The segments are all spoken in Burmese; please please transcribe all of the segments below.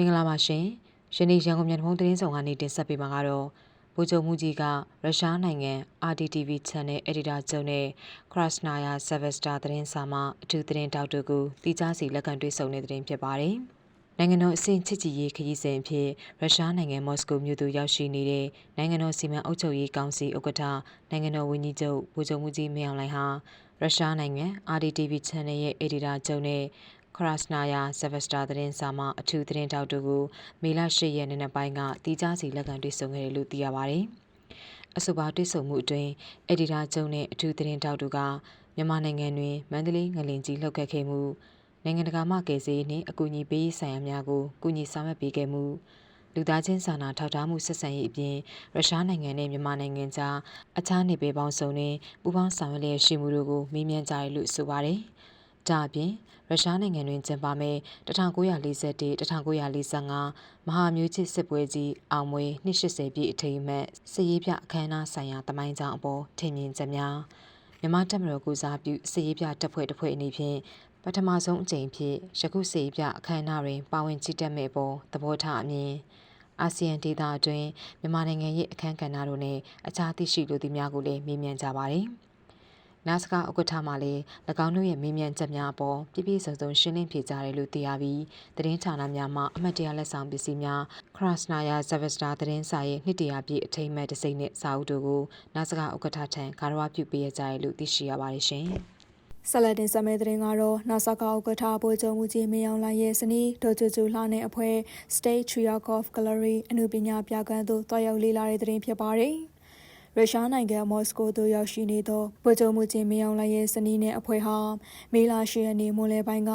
မင်္ဂလာပါရှင်ယနေ့ရန်ကုန်မြန်ဖုံးသတင်းဆောင်ကနေတင်ဆက်ပေးမှာကတော့ဗိုလ်ချုပ်မှုကြီးကရုရှားနိုင်ငံ RTTV Channel Editor ချုပ်နဲ့ Krasnaya Sevesta သတင်းစာမှအထူးသတင်းတောက်တို့ကိုတိကျစီလက်ခံတွေ့ဆုံတဲ့သတင်းဖြစ်ပါတယ်နိုင်ငံတော်အဆင့်ချစ်ကြည်ရေးခရီးစဉ်အဖြစ်ရုရှားနိုင်ငံမော်စကိုမြို့သို့ရောက်ရှိနေတဲ့နိုင်ငံတော်စီမံအုပ်ချုပ်ရေးကောင်စီဥက္ကဋ္ဌနိုင်ငံတော်ဝန်ကြီးချုပ်ဗိုလ်ချုပ်မှုကြီးမင်းအောင်လှိုင်ဟာရုရှားနိုင်ငံ RTTV Channel ရဲ့ Editor ချုပ်နဲ့ ခရစနာယာဇဗစတာသတင်းစာမှအထူးသတင်းတောက်တို့ကိုမေလ၈ရက်နေ့နက်ပိုင်းကတီးခြားစီလက်ခံတွေ့ဆုံခဲ့တယ်လို့သိရပါတယ်။အဆိုပါတွေ့ဆုံမှုအတွင်းအက်ဒီတာချုပ်နဲ့အထူးသတင်းတောက်တို့ကမြန်မာနိုင်ငံတွင်မန္တလေးငလင်ကြီးလှုပ်ခတ်ခဲ့မှုနိုင်ငံတကာမှကယ်ဆယ်ရေးနှင့်အကူအညီပေးရေးဆိုင်ရာများကိုကူညီဆောင်ရွက်ပေးခဲ့မှုလူသားချင်းစာနာထောက်ထားမှုဆက်ဆံရေးအပြင်ရုရှားနိုင်ငံနဲ့မြန်မာနိုင်ငံကြားအခြားနေပေပေါင်းစုံနဲ့ပူးပေါင်းဆောင်ရွက်လျက်ရှိမှုတို့ကိုမေးမြန်းကြရလို့ဆိုပါတယ်။ ဒါအပြင်ရုရှားနိုင်ငံတွင်ကျင်းပမဲ့1941 1945မဟာမျိုးချစ်စစ်ပွဲကြီးအောင်မွေ280ပြည့်အထိမ်းအမှတ်စစ်ရေးပြအခမ်းအနားဆိုင်ရာတမိုင်းကြောင်အပေါ်ထင်မြင်ချက်များမြမတက်မတော်ကိုစားပြုစစ်ရေးပြတပ်ဖွဲ့တစ်ဖွဲ့အနေဖြင့်ပထမဆုံးအကြိမ်ဖြစ်ယခုစစ်ရေးပြအခမ်းအနားတွင်ပါဝင်ချီတက်မဲ့ပေါ်သဘောထားအမြင်အာဆီယံဒေသအတွင်းမြန်မာနိုင်ငံရဲ့အခမ်းကဏ္ဍတို့နဲ့အခြားသိရှိလိုသူများကိုလည်းမေးမြန်းကြပါတယ်။ နာစကာဥက္ကဋ္ဌမှလည်း၎င်းတို့ရဲ့မေးမြန်းချက်များအပေါ်ပြည့်ပြည့်စုံစုံရှင်းလင်းဖြေကြားတယ်လို့သိရပြီးသတင်းဌာနများမှအမတ်တရလက်ဆောင်ပစ္စည်းများခရစနာယာဇဗစတာသတင်းစာရဲ့နှစ်တရာပြည့်အထိမ်းအမှတ်တစ်စိမ့်နဲ့စာအုပ်တို့ကိုနာစကာဥက္ကဋ္ဌထံကာရဝပြုပေးရကြတယ်လို့သိရှိရပါတယ်ရှင်ဆလတ်တင်စမဲတဲ့ရင်ကတော့နာဆာကာဥက္ကဋ္ဌဗိုလ်ချုပ်မှုကြီးမင်းအောင်လှိုင်ရဲ့စနီးဒေါ်ကျူကျူလှနဲ့အဖွဲ့ State Triakov Gallery အနုပညာပြကန်းသို့တွားရောက်လေ့လာတဲ့တဲ့ဖြစ်ပါတယ်။ ရုရှားနိုင်ငံမော်စကိုသို့ရောက်ရှိနေသောဗိုလ်ချုပ်မှုချင်းမင်းအောင်လှိုင်ရဲ့စနီးနဲ့အဖွဲ့ဟာမေလ10ရက်နေ့မွန်လယ်ပိုင်းက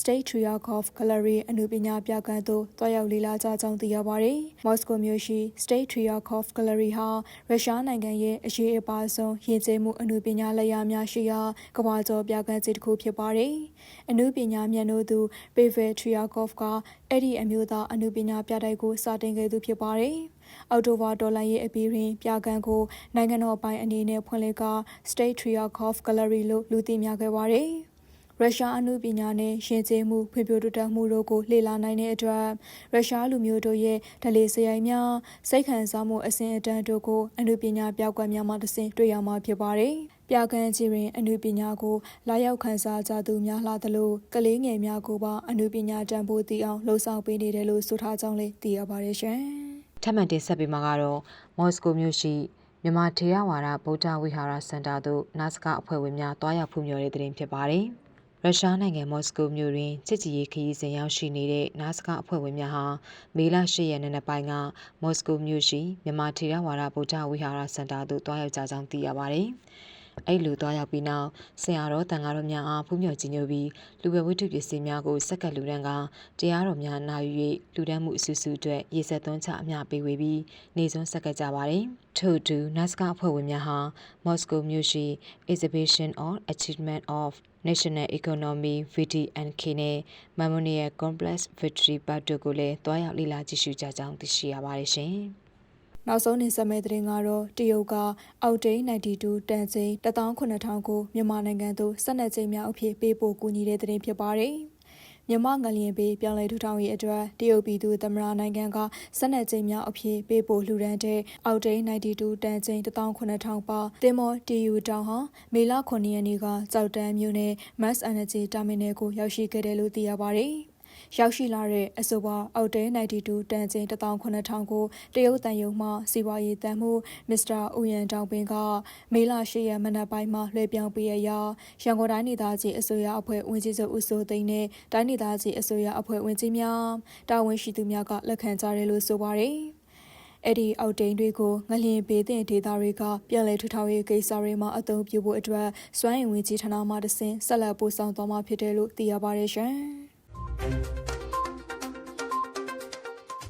State Triakov Gallery အနုပညာပြကန်းသို့တွားရောက်လေ့လာကြကြောင်းသိရပါတယ်။မော်စကိုမြို့ရှိ State Triakov Gallery ဟာရုရှားနိုင်ငံရဲ့အရေးအပါဆုံးယဉ်ကျေးမှုအနုပညာလက်ရာများရှိရာကမ္ဘာကျော်ပြကန်းကြီးတစ်ခုဖြစ်ပါတယ်။အနုပညာမြန်တို့သူ Pavel Triakov ကအဲ့ဒီအမျိုးသားအနုပညာပြတိုက်ကိုစတင်ခဲ့သူဖြစ်ပါတယ်။ အော်တိုဘာဒေါ်လာရဲ့အပီရင်ပြကန်းကိုနိုင်ငံတော်ပိုင်းအနေနဲ့ဖွင့်လှစ်က State Triakov Gallery လို့လူသိများခဲ့ပါတယ်။ရုရှားအမှုပညာနဲ့ယဉ်ကျေးမှုဖွံ့ဖြိုးတိုးတက်မှုတို့ကိုလှည့်လာနိုင်တဲ့အတွက်ရုရှားလူမျိုးတို့ရဲ့ဓလေ့စရိုက်များစိတ်ခံစားမှုအစဉ်အတန်းတို့ကိုအမှုပညာပြောက်ကွယ်များမှတဆင့်တွေ့ရမှာဖြစ်ပါတယ်။ပြကန်းကြီးတွင်အမှုပညာကိုလာရောက်ခန်းစားကြသူများလာသလိုကလေးငယ်များကိုပါအမှုပညာတန်ဖိုးသိအောင်လှုံ့ဆော်ပေးနေတယ်လို့ဆိုထားကြောင်းလည်းသိရပါတယ်ရှင်။ ထပ်မံတင်ဆက်ပေးမှာကတော့မော်စကိုမြို့ရှိမြန်မာထေရဝါဒဗုဒ္ဓဝိဟာရစင်တာသို့နာစကအဖွဲ့ဝင်များတွားရောက်ဖူးမြော်တဲ့တဲ့တင်ဖြစ်ပါတယ်။ရုရှားနိုင်ငံမော်စကိုမြို့တွင်ချစ်ကြည်ရေးခရီးစဉ်ရောက်ရှိနေတဲ့နာစကအဖွဲ့ဝင်များဟာမေလ10ရက်နေ့နက်ပိုင်းကမော်စကိုမြို့ရှိမြန်မာထေရဝါဒဗုဒ္ဓဝိဟာရစင်တာသို့တွားရောက်ကြကြောင်းသိရပါတယ်။ အဲ့လိုသွားရောက်ပြီးနောက်ဆရာတော်တန်ဃာတော်များအားဖူးမြော်ခြင်းညိုပြီးလူဝဲဝတ္ထုပစ္စည်းများကိုစက္ကပ်လူဒန်းကတရားတော်များနာယူ၍လူဒန်းမှုအဆူဆူအတွက်ရေစက်သွန်းချအမျှပေးဝေပြီးနေစွန်းစက္ကပ်ကြပါတယ်။ထို့တူနတ်စကအဖွဲ့ဝင်များဟာမော်စကိုမြို့ရှိ Exhibition on Achievement of National Economy VDNK နဲ့ Memorial Complex Victory Park တို့ကိုလည်းတွားရောက်လေ့လာကြည့်ရှုကြကြောင်းသိရှိရပါတယ်ရှင်။ နောက်ဆုံးနေဆက်မဲ့တဲ့ရင်ကတော့တရုတ်ကအောက်တိန်92တန်ချိန်18000ကိုမြန်မာနိုင်ငံသို့ဆက်လက်ချိန်များအဖြစ်ပေးပို့ကူညီတဲ့တဲ့ရင်ဖြစ်ပါတယ်။မြမငလျင်ပေးပြောင်းလဲထူထောင်ရေးအတွက်တရုတ်ပြည်သူသမ္မတနိုင်ငံကဆက်နက်ကျင်းများအဖြစ်ပေးပို့လှူဒန်းတဲ့အောက်တိန်92တန်ချိန်18000ပါတင်မော်တီယူတောင်ဟာမေလ9ရက်နေ့ကကြောက်တန်းမြို့နယ် Mass Energy Terminal ကိုရောက်ရှိခဲ့တယ်လို့သိရပါတယ်။ ရောက်ရှိလာတဲ့အဆိုပါအောက်တဲ92တန်ချိန်18000ကိုတရုတ်တန်ယုံမှစီဝါရေးတန်မှုမစ္စတာဦးရန်တောင်ပင်ကမေလ10ရက်မနက်ပိုင်းမှာလွှဲပြောင်းပေးရရာရန်ကုန်တိုင်းဒေသကြီးအစိုးရအဖွဲ့ဝင်ကြီးစုဦးစိုးသိန်းနဲ့တိုင်းဒေသကြီးအစိုးရအဖွဲ့ဝင်ကြီးများတာဝန်ရှိသူများကလက်ခံကြတယ်လို့ဆိုပါတယ်အဲ့ဒီအောက်တိန်တွေကိုငလျင်ပေးတဲ့ဒေတာတွေကပြန်လည်ထူထောင်ရေးကိစ္စတွေမှာအသုံးပြုဖို့အတွက်စွမ်းအင်ဝင်ကြီးဌာနမှတဆင့်ဆက်လက်ပို့ဆောင်သွားမှာဖြစ်တယ်လို့သိရပါတယ်ရှင်။ Thank you.